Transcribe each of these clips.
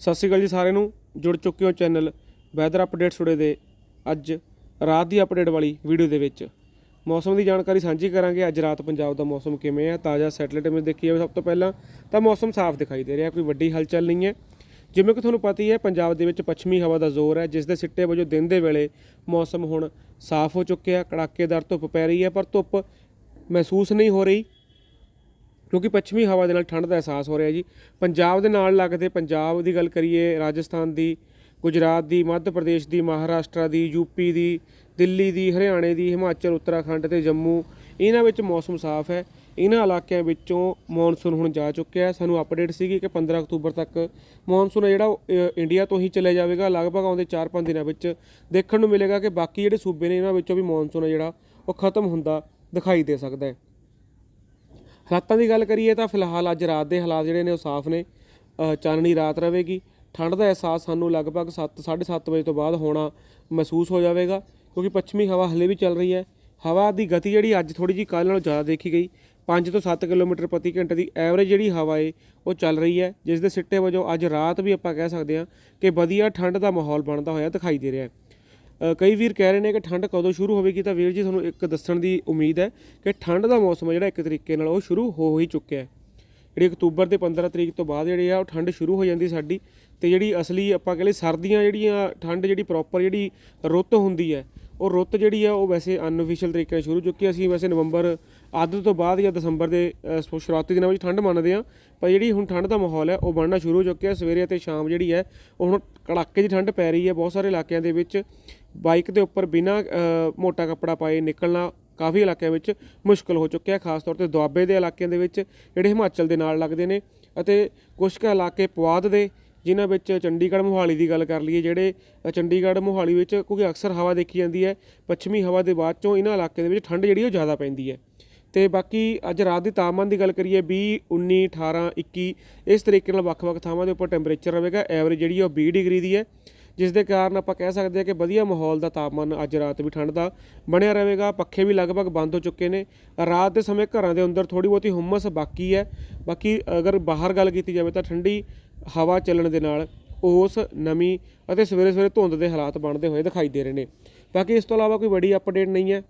ਸਤਿ ਸ਼੍ਰੀ ਅਕਾਲ ਜੀ ਸਾਰਿਆਂ ਨੂੰ, ਜੁੜ ਚੁੱਕੇ ਹੋ ਚੈਨਲ ਵੈਦਰ ਅਪਡੇਟ ਟੁਡੇ ਦੇ ਅੱਜ ਰਾਤ ਦੀ ਅਪਡੇਟ ਵਾਲੀ ਵੀਡੀਓ ਦੇ ਵਿੱਚ। ਮੌਸਮ ਦੀ ਜਾਣਕਾਰੀ ਸਾਂਝੀ ਕਰਾਂਗੇ, ਅੱਜ ਰਾਤ ਪੰਜਾਬ ਦਾ ਮੌਸਮ ਕਿਵੇਂ ਹੈ ਤਾਜ਼ਾ ਸੈਟਲਾਈਟ ਇਮੇਜ ਦੇਖੀ ਜਾਵੇ ਸਭ ਤੋਂ ਪਹਿਲਾਂ ਤਾਂ ਮੌਸਮ ਸਾਫ਼ ਦਿਖਾਈ ਦੇ ਰਿਹਾ, ਕੋਈ ਵੱਡੀ ਹਲਚਲ ਨਹੀਂ ਹੈ। ਜਿਵੇਂ ਕਿ ਤੁਹਾਨੂੰ ਪਤਾ ਹੀ ਹੈ, ਪੰਜਾਬ ਦੇ ਵਿੱਚ ਪੱਛਮੀ ਹਵਾ ਦਾ ਜ਼ੋਰ ਹੈ, ਜਿਸ ਦੇ ਸਿੱਟੇ ਵਜੋਂ ਦਿਨ ਦੇ ਵੇਲੇ ਮੌਸਮ ਹੁਣ ਸਾਫ਼ ਹੋ ਚੁੱਕਿਆ ਕੜਾਕੇਦਾਰ ਧੁੱਪ ਪੈ ਰਹੀ ਹੈ, ਪਰ ਧੁੱਪ ਮਹਿਸੂਸ ਨਹੀਂ ਹੋ ਰਹੀ। ਕਿਉਂਕਿ ਪੱਛਮੀ ਹਵਾ ਦੇ ਨਾਲ ਠੰਡ ਦਾ ਅਹਿਸਾਸ ਹੋ ਰਿਹਾ ਜੀ। ਪੰਜਾਬ ਦੇ ਨਾਲ ਲੱਗਦੇ ਪੰਜਾਬ ਦੀ ਗੱਲ ਕਰੀਏ ਰਾਜਸਥਾਨ ਦੀ ਗੁਜਰਾਤ ਦੀ ਮੱਧ ਪ੍ਰਦੇਸ਼ ਦੀ ਮਹਾਰਾਸ਼ਟਰ ਦੀ ਯੂਪੀ ਦੀ ਦਿੱਲੀ ਦੀ ਹਰਿਆਣੇ ਦੀ ਹਿਮਾਚਲ ਉੱਤਰਾਖੰਡ ਤੇ ਜੰਮੂ ਇਹਨਾਂ ਵਿੱਚ ਮੌਸਮ ਸਾਫ਼ ਹੈ। ਇਹਨਾਂ ਇਲਾਕਿਆਂ ਵਿੱਚੋਂ ਮੌਨਸੂਨ ਹੁਣ ਜਾ ਚੁੱਕਿਆ ਹੈ। ਸਾਨੂੰ ਅਪਡੇਟ ਸੀਗੀ ਕਿ 15 ਅਕਤੂਬਰ ਤੱਕ ਮੌਨਸੂਨ ਹੈ ਜਿਹੜਾ ਉਹ, ਅ, ਇੰਡੀਆ ਤੋਂ ਹੀ ਚਲੇ ਜਾਵੇਗਾ। ਲਗਭਗ ਆਉਂਦੇ 4-5 ਦਿਨਾਂ ਵਿੱਚ ਦੇਖਣ ਨੂੰ ਮਿਲੇਗਾ ਕਿ ਬਾਕੀ ਜਿਹੜੇ ਸੂਬੇ ਨੇ ਇਹਨਾਂ ਵਿੱਚੋਂ ਵੀ ਮੌਨਸੂਨ ਹੈ ਜਿਹੜਾ ਉਹ ਖਤਮ ਹੁੰਦਾ ਦਿਖਾਈ ਦੇ ਸਕਦਾ ਹੈ। ਹਾਲਾਤਾਂ ਦੀ ਗੱਲ ਕਰੀਏ ਤਾਂ ਫਿਲਹਾਲ ਅੱਜ ਰਾਤ ਦੇ ਹਾਲਾਤ ਜਿਹੜੇ ਨੇ ਉਹ ਸਾਫ਼ ਨੇ। ਚਾਨਣੀ ਰਾਤ ਰਹੇਗੀ। ਠੰਡ ਦਾ ਅਹਿਸਾਸ ਸਾਨੂੰ ਲਗਭਗ 7 7:30 ਵਜੇ ਤੋਂ ਬਾਅਦ ਹੋਣਾ ਮਹਿਸੂਸ ਹੋ ਜਾਵੇਗਾ, ਕਿਉਂਕਿ ਪੱਛਮੀ ਹਵਾ ਹਲੇ ਵੀ ਚੱਲ ਰਹੀ ਹੈ। ਹਵਾ ਦੀ ਗਤੀ ਜਿਹੜੀ ਅੱਜ ਥੋੜੀ ਜਿਹੀ ਕੱਲ੍ਹ ਨਾਲੋਂ ਜ਼ਿਆਦਾ ਦੇਖੀ ਗਈ। 5 ਤੋਂ 7 ਕਿਲੋਮੀਟਰ ਪ੍ਰਤੀ ਘੰਟੇ ਦੀ ਐਵਰੇਜ ਜਿਹੜੀ ਹਵਾ ਏ, ਉਹ ਚੱਲ ਰਹੀ ਹੈ ਜਿਸ ਦੇ ਸਿੱਟੇ ਵਜੋਂ ਅੱਜ ਰਾਤ ਵੀ ਆਪਾਂ ਕਹਿ ਸਕਦੇ ਹਾਂ ਕਿ ਵਧੀਆ ਠੰਡ ਦਾ ਮਾਹੌਲ ਬਣਦਾ ਹੋਇਆ ਦਿਖਾਈ ਦੇ ਰਿਹਾ ਹੈ। ਕਈ ਵੀਰ ਕਹਿ ਰਹੇ ਨੇ ਕਿ ਠੰਡ ਕਦੋਂ ਸ਼ੁਰੂ ਹੋਵੇਗੀ ਤਾਂ ਵੀਰ ਜੀ ਤੁਹਾਨੂੰ ਇੱਕ ਦੱਸਣ ਦੀ ਉਮੀਦ ਹੈ ਕਿ ਠੰਡ ਦਾ ਮੌਸਮ ਹੈ ਜਿਹੜਾ ਇੱਕ ਤਰੀਕੇ ਨਾਲ ਉਹ ਸ਼ੁਰੂ ਹੋ ਹੀ ਚੁੱਕਿਆ ਹੈ। ਜਿਹੜੀ ਅਕਤੂਬਰ ਦੇ 15 ਤਰੀਕ ਤੋਂ ਬਾਅਦ ਜਿਹੜੀ ਆ ਉਹ ਠੰਡ ਸ਼ੁਰੂ ਹੋ ਜਾਂਦੀ ਸਾਡੀ ਤੇ ਜਿਹੜੀ ਅਸਲੀ ਆਪਾਂ ਕਹਿੰਦੇ ਸਰਦੀਆਂ ਜਿਹੜੀਆਂ ਠੰਡ ਜਿਹੜੀ ਪ੍ਰੋਪਰ ਜਿਹੜੀ ਰੁੱਤ ਹੁੰਦੀ ਹੈ, ਉਹ ਰੁੱਤ ਜਿਹੜੀ ਆ ਉਹ ਵੈਸੇ ਅਨਅਫੀਸ਼ੀਅਲ ਤਰੀਕੇ ਨਾਲ ਸ਼ੁਰੂ ਚੁੱਕੀ ਹੈ। ਅਸੀਂ ਵੈਸੇ ਨਵੰਬਰ ਅੱਧ ਤੋਂ ਬਾਅਦ ਜਾਂ ਦਸੰਬਰ ਦੇ ਸ਼ੁਰੂਆਤੀ ਦਿਨਾਂ ਵਿੱਚ ਠੰਡ ਮੰਨਦੇ ਆ ਪਰ ਜਿਹੜੀ ਹੁਣ ਠੰਡ ਦਾ ਮਾਹੌਲ ਹੈ ਉਹ ਬਣਨਾ ਸ਼ੁਰੂ ਹੋ ਚੁੱਕਿਆ ਸਵੇਰੇ ਅਤੇ ਸ਼ਾਮ ਜਿਹੜੀ ਹੈ, ਉਹ ਹੁਣ ਕੜਾਕੇ ਦੀ ਠੰਡ ਪੈ ਰਹੀ ਹੈ ਬਹੁਤ ਸਾਰੇ ਇਲਾਕਿਆਂ ਦੇ ਵਿੱਚ। ਬਾਈਕ ਦੇ ਉੱਪਰ ਬਿਨਾਂ ਮੋਟਾ ਕੱਪੜਾ ਪਾਏ ਨਿਕਲਣਾ ਕਾਫੀ ਇਲਾਕਿਆਂ ਵਿੱਚ ਮੁਸ਼ਕਲ ਹੋ ਚੁੱਕਿਆ ਖਾਸ ਤੌਰ ਤੇ ਦੁਆਬੇ ਦੇ ਇਲਾਕਿਆਂ ਦੇ ਵਿੱਚ, ਜਿਹੜੇ ਹਿਮਾਚਲ ਦੇ ਨਾਲ ਲੱਗਦੇ ਨੇ ਅਤੇ ਕੁਝ ਕੁ ਇਲਾਕੇ ਪੁਆਧ ਦੇ, ਜਿਨ੍ਹਾਂ ਵਿੱਚ ਚੰਡੀਗੜ੍ਹ ਮੋਹਾਲੀ ਦੀ ਗੱਲ ਕਰ ਲਈਏ, ਜਿਹੜੇ ਚੰਡੀਗੜ੍ਹ ਮੋਹਾਲੀ ਵਿੱਚ ਕਿਉਂਕਿ ਅਕਸਰ ਹਵਾ ਦੇਖੀ ਜਾਂਦੀ ਹੈ, ਪੱਛਮੀ ਹਵਾ ਦੇ ਬਾਅਦ ਚੋਂ ਇਹਨਾਂ ਇਲਾਕਿਆਂ ਦੇ ਵਿੱਚ ਠੰਡ ਜਿਹੜੀ ਉਹ ਜ਼ਿਆਦਾ ਪੈਂਦੀ ਹੈ। ਤੇ ਬਾਕੀ ਅੱਜ ਰਾਤ ਦੇ ਤਾਪਮਾਨ ਦੀ ਗੱਲ ਕਰੀਏ 20 19 18 21 ਇਸ ਤਰੀਕੇ ਨਾਲ ਵੱਖ-ਵੱਖ ਥਾਵਾਂ ਦੇ ਉੱਪਰ ਟੈਂਪਰੇਚਰ ਰਹੇਗਾ ਐਵਰੇਜ ਜਿਹੜੀ ਉਹ 20 ਡਿਗਰੀ ਦੀ ਹੈ। ਜਿਸ ਦੇ ਕਾਰਨ ਆਪਾਂ ਕਹਿ ਸਕਦੇ ਹਾਂ ਕਿ ਵਧੀਆ ਮਾਹੌਲ ਦਾ ਤਾਪਮਾਨ ਅੱਜ ਰਾਤ ਵੀ ਠੰਡ ਦਾ ਬਣਿਆ ਰਹੇਗਾ, ਪੱਖੇ ਵੀ ਲਗਭਗ ਬੰਦ ਹੋ ਚੁੱਕੇ ਨੇ। ਰਾਤ ਦੇ ਸਮੇਂ ਘਰਾਂ ਦੇ ਅੰਦਰ ਥੋੜੀ ਬਹੁਤੀ ਹੁੰਮਸ ਬਾਕੀ ਹੈ। ਬਾਕੀ ਅਗਰ ਬਾਹਰ ਗੱਲ ਕੀਤੀ ਜਾਵੇ ਤਾਂ ਠੰਡੀ ਹਵਾ ਚੱਲਣ ਦੇ ਨਾਲ ਉਸ ਨਮੀ ਅਤੇ ਸਵੇਰੇ ਸਵੇਰੇ ਧੁੰਦ ਦੇ ਹਾਲਾਤ ਬਣਦੇ ਹੋਏ ਦਿਖਾਈ ਦੇ ਰਹੇ ਨੇ। ਬਾਕੀ ਇਸ ਤੋਂ ਇਲਾਵਾ ਕੋਈ ਵੱਡੀ ਅਪਡੇਟ ਨਹੀਂ ਹੈ।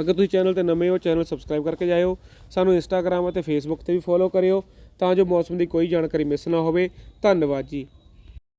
ਅਗਰ ਤੁਸੀਂ ਚੈਨਲ ਤੇ ਨਵੇਂ ਹੋ, ਚੈਨਲ ਸਬਸਕ੍ਰਾਈਬ ਕਰਕੇ ਜਾਇਓ। ਸਾਨੂੰ ਇੰਸਟਾਗ੍ਰam ਅਤੇ ਫੇਸਬੁੱਕ ਤੇ ਵੀ ਫੋਲੋ ਕਰਿਓ ਤਾਂ ਜੋ ਮੌਸਮ ਦੀ ਕੋਈ ਜਾਣਕਾਰੀ ਮਿਸ ਨਾ ਹੋਵੇ। ਧੰਨਵਾਦ ਜੀ।